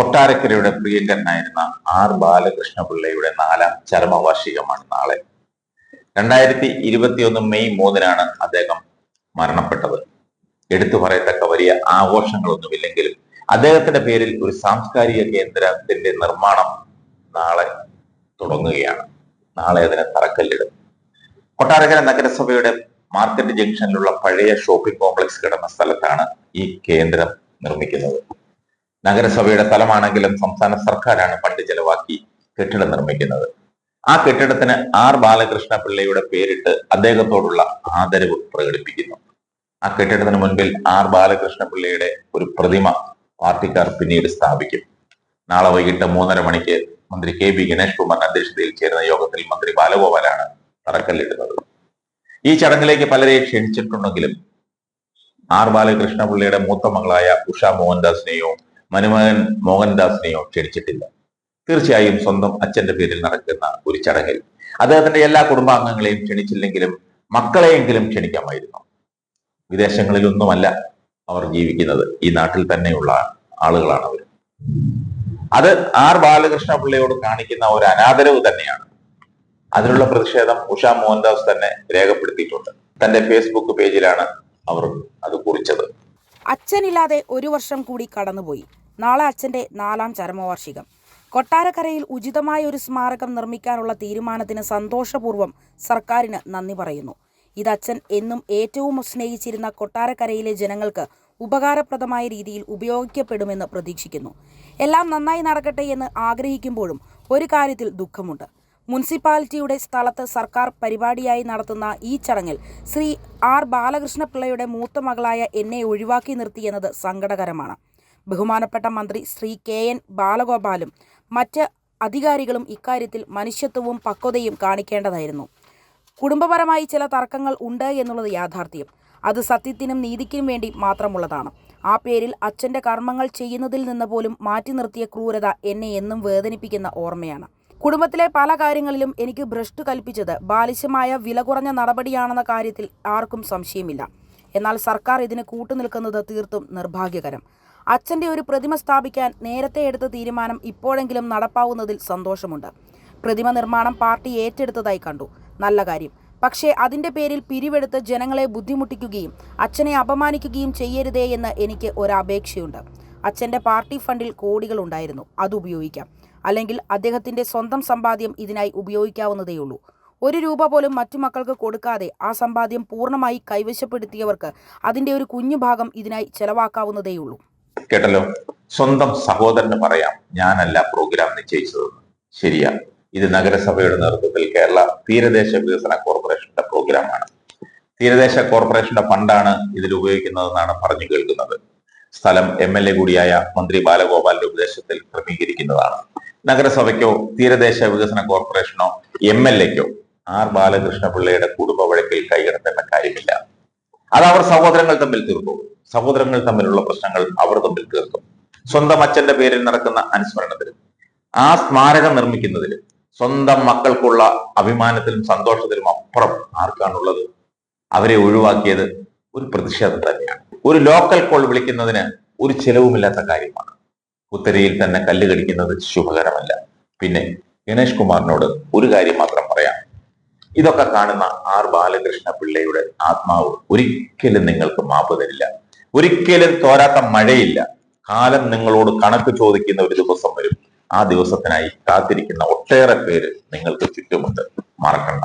കൊട്ടാരക്കരയുടെ പ്രിയങ്കരനായിരുന്ന R ബാലകൃഷ്ണപിള്ളയുടെ നാലാം ചരമവാർഷികമാണ് നാളെ. രണ്ടായിരത്തി ഇരുപത്തിയൊന്ന് മെയ് മൂന്നിനാണ് അദ്ദേഹം മരണപ്പെട്ടത്. എടുത്തു പറയത്തക്ക വലിയ ആഘോഷങ്ങളൊന്നുമില്ലെങ്കിലും അദ്ദേഹത്തിന്റെ പേരിൽ ഒരു സാംസ്കാരിക കേന്ദ്രത്തിന്റെ നിർമ്മാണം നാളെ തുടങ്ങുകയാണ്. നാളെ അതിനെ തറക്കല്ലിടും. കൊട്ടാരക്കര നഗരസഭയുടെ മാർക്കറ്റ് ജംഗ്ഷനിലുള്ള പഴയ ഷോപ്പിംഗ് കോംപ്ലക്സ് കിടന്ന സ്ഥലത്താണ് ഈ കേന്ദ്രം നിർമ്മിക്കുന്നത്. നഗരസഭയുടെ സ്ഥലമാണെങ്കിലും സംസ്ഥാന സർക്കാരാണ് ഫണ്ട് ചെലവാക്കി കെട്ടിടം നിർമ്മിക്കുന്നത്. ആ കെട്ടിടത്തിന് ആർ ബാലകൃഷ്ണ പിള്ളയുടെ പേരിട്ട് അദ്ദേഹത്തോടുള്ള ആദരവ് പ്രകടിപ്പിക്കുന്നു. ആ കെട്ടിടത്തിന് മുൻപിൽ ആർ ബാലകൃഷ്ണ പിള്ളയുടെ ഒരു പ്രതിമ പാർട്ടിക്കാർ പിന്നീട് സ്ഥാപിക്കും. നാളെ വൈകിട്ട് മൂന്നര മണിക്ക് മന്ത്രി കെ ബി ഗണേഷ് കുമാറിന്റെ അധ്യക്ഷതയിൽ ചേരുന്ന യോഗത്തിൽ മന്ത്രി ബാലഗോപാലാണ് തറക്കല്ലിടുന്നത്. ഈ ചടങ്ങിലേക്ക് പലരെ ക്ഷണിച്ചിട്ടുണ്ടെങ്കിലും ആർ ബാലകൃഷ്ണ പിള്ളയുടെ മൂത്ത മകളായ ഉഷ മോഹൻദാസിനെയോ മനുമകൻ മോഹൻദാസിനെയോ ക്ഷണിച്ചിട്ടില്ല തീർച്ചയായും സ്വന്തം അച്ഛന്റെ പേരിൽ നടക്കുന്ന ഒരു ചടങ്ങിൽ അദ്ദേഹത്തിന്റെ എല്ലാ കുടുംബാംഗങ്ങളെയും ക്ഷണിച്ചില്ലെങ്കിലും മക്കളെയെങ്കിലും ക്ഷണിക്കാമായിരുന്നു. വിദേശങ്ങളിലൊന്നുമല്ല അവർ ജീവിക്കുന്നത്. ഈ നാട്ടിൽ തന്നെയുള്ള ആളുകളാണ് അവർ. അത് ആർ ബാലകൃഷ്ണ പിള്ളയോട് കാണിക്കുന്ന ഒരു അനാദരവ് തന്നെയാണ്. അതിനുള്ള പ്രതിഷേധം ഉഷ മോഹൻദാസ് തന്നെ രേഖപ്പെടുത്തിയിട്ടുണ്ട്. തന്റെ ഫേസ്ബുക്ക് പേജിലാണ് അവർ അത് കുറിച്ചത്. അച്ഛനില്ലാതെ ഒരു വർഷം കൂടി കടന്നുപോയി. നാളെ അച്ഛന്റെ നാലാം ചരമവാർഷികം. കൊട്ടാരക്കരയിൽ ഉചിതമായ ഒരു സ്മാരകം നിർമ്മിക്കാനുള്ള തീരുമാനത്തിന് സന്തോഷപൂർവം സർക്കാരിന് നന്ദി പറയുന്നു. ഇത് അച്ഛൻ എന്നും ഏറ്റവും സ്നേഹിച്ചിരുന്ന കൊട്ടാരക്കരയിലെ ജനങ്ങൾക്ക് ഉപകാരപ്രദമായ രീതിയിൽ ഉപയോഗിക്കപ്പെടുമെന്ന് പ്രതീക്ഷിക്കുന്നു. എല്ലാം നന്നായി നടക്കട്ടെ എന്ന് ആഗ്രഹിക്കുമ്പോഴും ഒരു കാര്യത്തിൽ ദുഃഖമുണ്ട്. മുനിസിപ്പാലിറ്റിയുടെ സ്ഥലത്ത് സർക്കാർ പരിപാടിയായി നടത്തുന്ന ഈ ചടങ്ങിൽ ശ്രീ ആർ ബാലകൃഷ്ണപിള്ളയുടെ മൂത്ത മകളായ എന്നെ ഒഴിവാക്കി നിർത്തിയെന്നത് സങ്കടകരമാണ്. ബഹുമാനപ്പെട്ട മന്ത്രി ശ്രീ കെ എൻ ബാലഗോപാലും മറ്റ് അധികാരികളും ഇക്കാര്യത്തിൽ മനുഷ്യത്വവും പക്വതയും കാണിക്കേണ്ടതായിരുന്നു. കുടുംബപരമായി ചില തർക്കങ്ങൾ ഉണ്ട് എന്നുള്ളത് യാഥാർത്ഥ്യം. അത് സത്യത്തിനും നീതിക്കും വേണ്ടി മാത്രമുള്ളതാണ്. ആ പേരിൽ അച്ഛന്റെ കർമ്മങ്ങൾ ചെയ്യുന്നതിൽ നിന്ന് പോലും മാറ്റി നിർത്തിയ ക്രൂരത എന്നെ എന്നും വേദനിപ്പിക്കുന്ന ഓർമ്മയാണ്. കുടുംബത്തിലെ പല കാര്യങ്ങളിലും എനിക്ക് ഭ്രഷ്ട് കൽപ്പിച്ചത് ബാലിശമായ വില കുറഞ്ഞ നടപടിയാണെന്ന കാര്യത്തിൽ ആർക്കും സംശയമില്ല. എന്നാൽ സർക്കാർ ഇതിന് കൂട്ടുനിൽക്കുന്നത് തീർത്തും നിർഭാഗ്യകരം. അച്ഛന്റെ ഒരു പ്രതിമ സ്ഥാപിക്കാൻ നേരത്തെ എടുത്ത തീരുമാനം ഇപ്പോഴെങ്കിലും നടപ്പാവുന്നതിൽ സന്തോഷമുണ്ട്. പ്രതിമ നിർമ്മാണം പാർട്ടി ഏറ്റെടുത്തതായി കണ്ടു. നല്ല കാര്യം. പക്ഷേ അതിന്റെ പേരിൽ പിരിവെടുത്ത് ജനങ്ങളെ ബുദ്ധിമുട്ടിക്കുകയും അച്ഛനെ അപമാനിക്കുകയും ചെയ്യരുതേ എന്ന് എനിക്ക് ഒരപേക്ഷയുണ്ട്. അച്ഛന്റെ പാർട്ടി ഫണ്ടിൽ കോടികളുണ്ടായിരുന്നു അത് ഉപയോഗിക്കാം. അല്ലെങ്കിൽ അദ്ദേഹത്തിന്റെ സ്വന്തം സമ്പാദ്യം ഇതിനായി ഉപയോഗിക്കാവുന്നതേയുള്ളൂ. ഒരു രൂപ പോലും മറ്റു മക്കൾക്ക് കൊടുക്കാതെ ആ സമ്പാദ്യം പൂർണമായി കൈവശപ്പെടുത്തിയവർക്ക് അതിന്റെ ഒരു കുഞ്ഞു ഭാഗം ഇതിനായി ചെലവാക്കാവുന്നതേയുള്ളൂ. കേട്ടല്ലോ? സ്വന്തം സഹോദരന് പറയാം ഞാനല്ല പ്രോഗ്രാം നിശ്ചയിച്ചതെന്ന് ശരിയാ. ഇത് നഗരസഭയുടെ നേതൃത്വത്തിൽ കേരള തീരദേശ വികസന കോർപ്പറേഷന്റെ പ്രോഗ്രാമാണ് തീരദേശ കോർപ്പറേഷന്റെ ഫണ്ടാണ് ഇതിൽ ഉപയോഗിക്കുന്നതെന്നാണ് പറഞ്ഞു കേൾക്കുന്നത്. സ്ഥലം എം എൽ എ കൂടിയായ മന്ത്രി ബാലഗോപാലിന്റെ ഉപദേശത്തിൽ ക്രമീകരിക്കുന്നതാണ്. നഗരസഭയ്ക്കോ തീരദേശ വികസന കോർപ്പറേഷനോ എം എൽ എക്കോ ആർ ബാലകൃഷ്ണ പിള്ളയുടെ കുടുംബ വഴക്കിൽ കൈകടത്തേണ്ട കാര്യമില്ല. അത് അവർ സഹോദരങ്ങൾ തമ്മിൽ തീർക്കും. സഹോദരങ്ങൾ തമ്മിലുള്ള പ്രശ്നങ്ങൾ അവർ തമ്മിൽ തീർക്കും. സ്വന്തം അച്ഛന്റെ പേരിൽ നടക്കുന്ന അനുസ്മരണത്തിലും ആ സ്മാരകം നിർമ്മിക്കുന്നതിൽ സ്വന്തം മക്കൾക്കുള്ള അഭിമാനത്തിലും സന്തോഷത്തിലും അപ്പുറം ആർക്കാണുള്ളത്? അവരെ ഒഴിവാക്കിയത് ഒരു പ്രതിഷേധം തന്നെയാണ്. ഒരു ലോക്കൽ കോൾ വിളിക്കുന്നതിന് ഒരു ചെലവുമില്ലാത്ത കാര്യമാണ്. ഉത്തരയിൽ തന്നെ കല്ല് കടിക്കുന്നത് ശുഭകരമല്ല. പിന്നെ ഗണേഷ് കുമാറിനോട് ഒരു കാര്യം മാത്രം പറയാം. ഇതൊക്കെ കാണുന്ന ആർ ബാലകൃഷ്ണ പിള്ളയുടെ ആത്മാവ് ഒരിക്കലും നിങ്ങൾക്ക് മാപ്പ് തരില്ല. ഒരിക്കലും തോരാത്ത മഴയില്ല. കാലം നിങ്ങളോട് കണക്ക് ചോദിക്കുന്ന ഒരു ദിവസം വരും. ആ ദിവസത്തിനായി കാത്തിരിക്കുന്ന ഒട്ടേറെ പേര് നിങ്ങൾക്ക് ചുറ്റുമുണ്ട്. മറക്കണ്ട.